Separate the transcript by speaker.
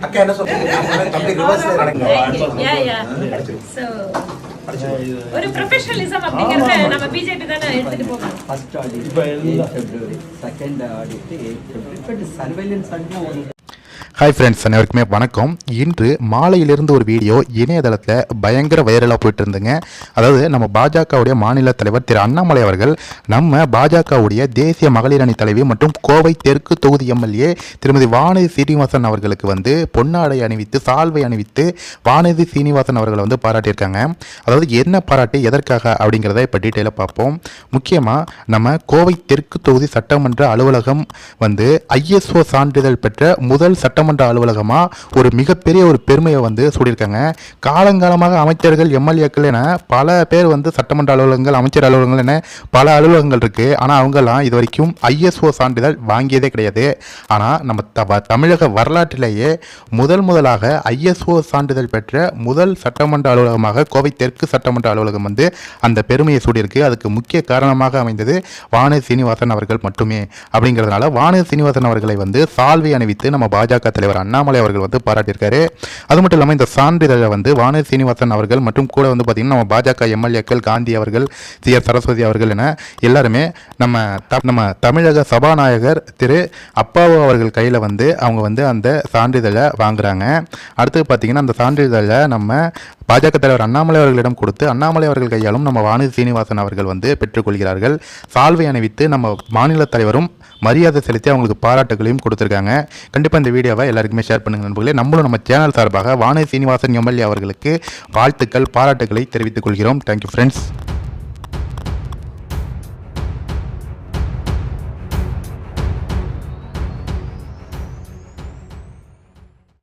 Speaker 1: அக்கா என்ன சொல்றீங்க அப்படி ரிவர்ஸ்ல நடக்கும்
Speaker 2: Yeah, yeah. So, ஒரு ப்ரொஃபஷனலிசம் அப்படிங்கறத நம்ம பிஜேபி தானே எடுத்துட்டு போகணும்
Speaker 3: first audit February second audit eight February but surveillance ஆடினா ஒரு
Speaker 4: ஹாய் ஃப்ரெண்ட்ஸ் அனைவருக்குமே வணக்கம். இன்று மாலையிலிருந்து ஒரு வீடியோ இணையதளத்தில் பயங்கர வைரலாக போயிட்டு இருந்துங்க அதாவது நம்ம பாஜகவுடைய மாநில தலைவர் திரு அண்ணாமலை அவர்கள் நம்ம பாஜகவுடைய தேசிய மகளிர் அணி தலைவி மற்றும் கோவை தெற்கு தொகுதி எம்எல்ஏ திருமதி வானதி சீனிவாசன் அவர்களுக்கு வந்து பொன்னாடை அணிவித்து சால்வை அணிவித்து வானதி சீனிவாசன் அவர்களை வந்து பாராட்டியிருக்காங்க. அதாவது என்ன பாராட்டு எதற்காக அப்படிங்கிறத இப்போ டீட்டெயிலாக பார்ப்போம். முக்கியமாக நம்ம கோவை தெற்கு தொகுதி சட்டமன்ற அலுவலகம் வந்து ஐஎஸ்ஓ சான்றிதழ் பெற்ற முதல் சட்டமன்ற அலுவலகமாக ஒரு மிகப்பெரிய ஒரு பெருமையை வந்து சூடியிருக்காங்க. காலங்காலமாக அமைச்சர்கள் எம்எல்ஏக்கள் என பல பேர் வந்து சட்டமன்ற அலுவலகங்கள் அமைச்சர் அலுவலகங்கள் என பல அலுவலகங்கள் இருக்குது ஆனால் அவங்கெல்லாம் இது வரைக்கும் ஐஎஸ்ஓ சான்றிதழ் வாங்கியதே கிடையாது. ஆனால் நம்ம த தமிழக வரலாற்றிலேயே முதல் முதலாக ஐஎஸ்ஓ சான்றிதழ் பெற்ற முதல் சட்டமன்ற அலுவலகமாக கோவை தெற்கு சட்டமன்ற அலுவலகம் வந்து அந்த பெருமையை சூடியிருக்கு. அதுக்கு முக்கிய காரணமாக அமைந்தது வானு சீனிவாசன் அவர்கள் மட்டுமே. அப்படிங்கிறதுனால வானு சீனிவாசன் அவர்களை வந்து சால்வை அணிவித்து நம்ம பாஜக தலைவர் அண்ணாமலை அவர்கள் வந்து பாராட்டியிருக்காரு. அது மட்டும் இல்லாமல் இந்த சான்றிதழை வந்து வானதி சீனிவாசன் அவர்கள் மற்றும் கூட வந்து பார்த்திங்கன்னா நம்ம பாஜக எம்எல்ஏக்கள் காந்தி அவர்கள் சி ஆர் சரஸ்வதி அவர்கள் என எல்லாருமே நம்ம த நம்ம தமிழக சபாநாயகர் திரு அப்பாவு அவர்கள் கையில் வந்து அவங்க வந்து அந்த சான்றிதழை வாங்குறாங்க. அடுத்து பார்த்திங்கன்னா அந்த சான்றிதழை நம்ம பாஜக தலைவர் அண்ணாமலை அவர்களிடம் கொடுத்து அண்ணாமலை அவர்கள் கையாலும் நம்ம வானதி சீனிவாசன் அவர்கள் வந்து பெற்றுக்கொள்கிறார்கள். சால்வை அணிவித்து நம்ம மாநில தலைவரும் மரியாதை செலுத்தி அவங்களுக்கு பாராட்டுகளையும் கொடுத்துருக்காங்க. கண்டிப்பாக இந்த வீடியோவை எல்லாருக்குமே ஷேர் பண்ணுங்க நண்பர்களே. நம்மளும் நம்ம சேனல் சார்பாக வானதி சீனிவாசன் எம்எல்ஏ அவர்களுக்கு வாழ்த்துக்கள் பாராட்டுகளை தெரிவித்துக் கொள்கிறோம். Thank you friends